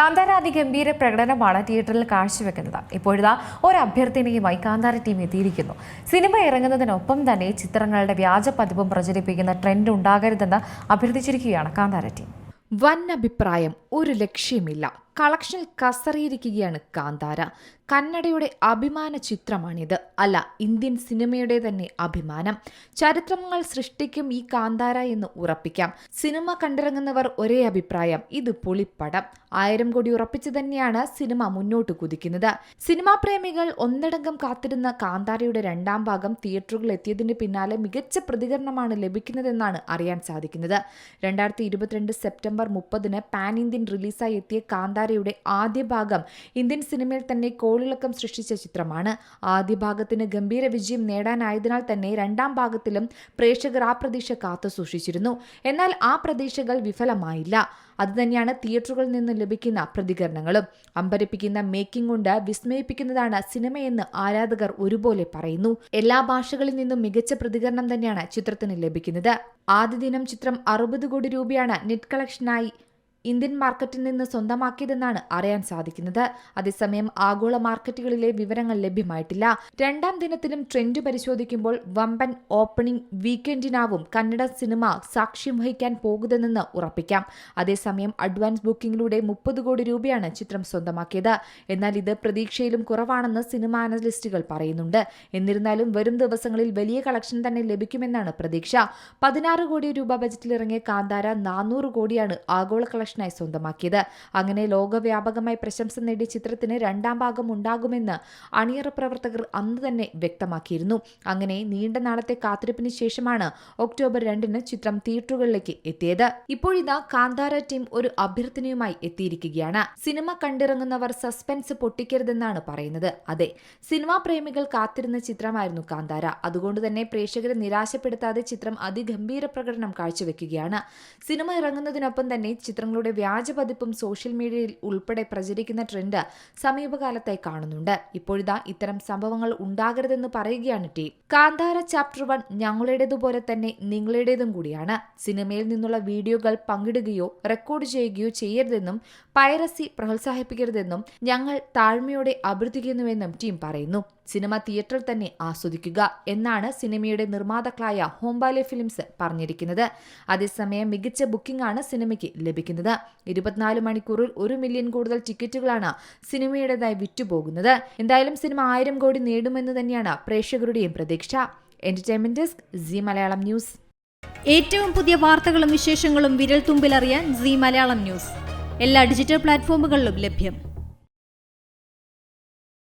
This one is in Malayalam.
കാന്താര അതിഗംഭീര പ്രകടനമാണ് തിയേറ്ററിൽ കാഴ്ചവെക്കുന്നത്. ഇപ്പോഴിതാ ഒരു അഭ്യർത്ഥനയുമായി കാന്താര ടീം എത്തിയിരിക്കുന്നു. സിനിമ ഇറങ്ങുന്നതിനൊപ്പം തന്നെ ചിത്രങ്ങളുടെ വ്യാജ പതിപ്പും പ്രചരിപ്പിക്കുന്ന ട്രെൻഡ് ഉണ്ടാകരുതെന്ന് അഭ്യർത്ഥിച്ചിരിക്കുകയാണ് കാന്താര ടീം. വൻ അഭിപ്രായം ഒരു ലക്ഷ്യമില്ല. കളക്ഷനിൽ കസറിയിരിക്കുകയാണ് കാന്താര. കന്നഡയുടെ അഭിമാന ചിത്രമാണിത്. അല്ല ഇന്ത്യൻ സിനിമയുടെ തന്നെ അഭിമാനം. ചരിത്രങ്ങൾ സൃഷ്ടിക്കും ഈ കാന്താര എന്ന് ഉറപ്പിക്കാം. സിനിമ കണ്ടിറങ്ങുന്നവർ ഒരേ അഭിപ്രായം ഇത് പൊളിപ്പടം. ആയിരം കോടി ഉറപ്പിച്ചു തന്നെയാണ് സിനിമ മുന്നോട്ട് കുതിക്കുന്നത്. സിനിമാ പ്രേമികൾ ഒന്നടങ്കം കാത്തിരുന്ന കാന്താരയുടെ രണ്ടാം ഭാഗം തിയേറ്ററുകളിൽ എത്തിയതിന് പിന്നാലെ മികച്ച പ്രതികരണമാണ് ലഭിക്കുന്നതെന്നാണ് അറിയാൻ സാധിക്കുന്നത്. രണ്ടായിരത്തി ഇരുപത്തിരണ്ട് സെപ്റ്റംബർ മുപ്പതിന് പാൻ ഇന്ത്യൻ റിലീസായി എത്തിയ കാന്താരയുടെ ആദ്യ ഭാഗം ഇന്ത്യൻ സിനിമയിൽ തന്നെ കോളിളക്കം സൃഷ്ടിച്ച ചിത്രമാണ്. ആദ്യ ഭാഗത്തിന് ഗംഭീര വിജയം നേടാനായതിനാൽ തന്നെ രണ്ടാം ഭാഗത്തിലും പ്രേക്ഷകർ ആ പ്രതീക്ഷ കാത്തു സൂക്ഷിച്ചിരുന്നു. എന്നാൽ ആ പ്രതീക്ഷകൾ വിഫലമായില്ല. അതുതന്നെയാണ് തിയേറ്ററുകളിൽ നിന്ന് ലഭിക്കുന്ന പ്രതികരണങ്ങളും. അമ്പരപ്പിക്കുന്ന മേക്കിംഗ് കൊണ്ട് വിസ്മയിപ്പിക്കുന്നതാണ് സിനിമയെന്ന് ആരാധകർ ഒരുപോലെ പറയുന്നു. എല്ലാ ഭാഷകളിൽ നിന്നും മികച്ച പ്രതികരണം തന്നെയാണ് ചിത്രത്തിന് ലഭിക്കുന്നത്. ആദ്യ ദിനം ചിത്രം അറുപത് കോടി രൂപയാണ് നെറ്റ് കളക്ഷനായി ഇന്ത്യൻ മാർക്കറ്റിൽ നിന്ന് സ്വന്തമാക്കിയതെന്നാണ് അറിയാൻ സാധിക്കുന്നത്. അതേസമയം ആഗോള മാർക്കറ്റുകളിലെ വിവരങ്ങൾ ലഭ്യമായിട്ടില്ല. രണ്ടാം ദിനത്തിലും ട്രെൻഡ് പരിശോധിക്കുമ്പോൾ വമ്പൻ ഓപ്പണിംഗ് വീക്കെൻഡിനാവും കന്നഡ സിനിമ സാക്ഷ്യം വഹിക്കാൻ പോകുന്നതെന്ന് ഉറപ്പിക്കാം. അതേസമയം അഡ്വാൻസ് ബുക്കിംഗിലൂടെ മുപ്പത് കോടി രൂപയാണ് ചിത്രം സ്വന്തമാക്കിയത്. എന്നാൽ ഇത് പ്രതീക്ഷയിലും കുറവാണെന്ന് സിനിമ അനലിസ്റ്റുകൾ പറയുന്നുണ്ട്. എന്നിരുന്നാലും വരും ദിവസങ്ങളിൽ വലിയ കളക്ഷൻ തന്നെ ലഭിക്കുമെന്നാണ് പ്രതീക്ഷ. പതിനാറ് കോടി രൂപ ബജറ്റിലിറങ്ങിയ കാന്താര നാനൂറ് കോടിയാണ് ആഗോള കളക്ഷനായി സ്വന്തമാക്കിയത്. അങ്ങനെ ലോകവ്യാപകമായി പ്രശംസ നേടിയ ചിത്രത്തിന് രണ്ടാം ഭാഗം ഉണ്ടാകുമെന്ന് അണിയറ പ്രവർത്തകർ അന്ന് തന്നെ വ്യക്തമാക്കിയിരുന്നു. അങ്ങനെ നീണ്ട നാളത്തെ കാത്തിരിപ്പിന് ശേഷമാണ് ഒക്ടോബർ രണ്ടിന് ചിത്രം തിയേറ്ററുകളിലേക്ക് എത്തിയത്. ഇപ്പോഴിതാ കാന്താര ടീം ഒരു അഭ്യർത്ഥനയുമായി എത്തിയിരിക്കുകയാണ്. സിനിമ കണ്ടിറങ്ങുന്നവർ സസ്പെൻസ് പൊട്ടിക്കരുതെന്നാണ് പറയുന്നത്. അതെ സിനിമാ പ്രേമികൾ കാത്തിരുന്ന ചിത്രമായിരുന്നു കാന്താര. അതുകൊണ്ട് തന്നെ പ്രേക്ഷകരെ നിരാശപ്പെടുത്താതെ ചിത്രം അതിഗംഭീര പ്രകടനം കാഴ്ചവെക്കുകയാണ്. സിനിമ ഇറങ്ങുന്നതിനൊപ്പം തന്നെ ചിത്രങ്ങളുടെ വ്യാജ പതിപ്പും സോഷ്യൽ മീഡിയയിൽ ഉൾപ്പെടെ പ്രചരിക്കുന്ന ട്രെൻഡ് സമീപകാലത്തായി കാണുന്നുണ്ട്. ഇപ്പോഴിതാ ഇത്തരം സംഭവങ്ങൾ ഉണ്ടാകരുതെന്ന് പറയുകയാണ് ടീം. കാന്താര ചാപ്റ്റർ വൺ ഞങ്ങളുടേതുപോലെ തന്നെ നിങ്ങളുടേതും കൂടിയാണ്. സിനിമയിൽ നിന്നുള്ള വീഡിയോകൾ പങ്കിടുകയോ റെക്കോർഡ് ചെയ്യുകയോ ചെയ്യരുതെന്നും പൈറസി പ്രോത്സാഹിപ്പിക്കരുതെന്നും ഞങ്ങൾ താഴ്മയോടെ അഭ്യർത്ഥിക്കുന്നുവെന്നും ടീം പറയുന്നു. സിനിമ തിയേറ്ററിൽ തന്നെ ആസ്വദിക്കുക എന്നാണ് സിനിമയുടെ നിർമ്മാതാക്കളായ ഹോംബാലെ ഫിലിംസ് പറഞ്ഞിരിക്കുന്നത്. അതേസമയം മികച്ച ബുക്കിംഗ് ആണ് സിനിമയ്ക്ക് ലഭിക്കുന്നത്. ഇരുപത്തിനാല് മണിക്കൂറിൽ ഒരു മില്യൺ കൂടുതൽ ടിക്കറ്റുകളാണ് സിനിമയുടേതായി വിറ്റുപോകുന്നത്. എന്തായാലും സിനിമ ആയിരം കോടി നേടുമെന്ന് തന്നെയാണ് പ്രേക്ഷകരുടെയും പ്രതീക്ഷ. Entertainment desk Zee Malayalam news ഏറ്റവും പുതിയ വാർത്തകളും വിശേഷങ്ങളും വിരൽ തുമ്പിലറിയാൻ സി മലയാളം ന്യൂസ് എല്ലാ ഡിജിറ്റൽ പ്ലാറ്റ്ഫോമുകളിലും ലഭ്യം.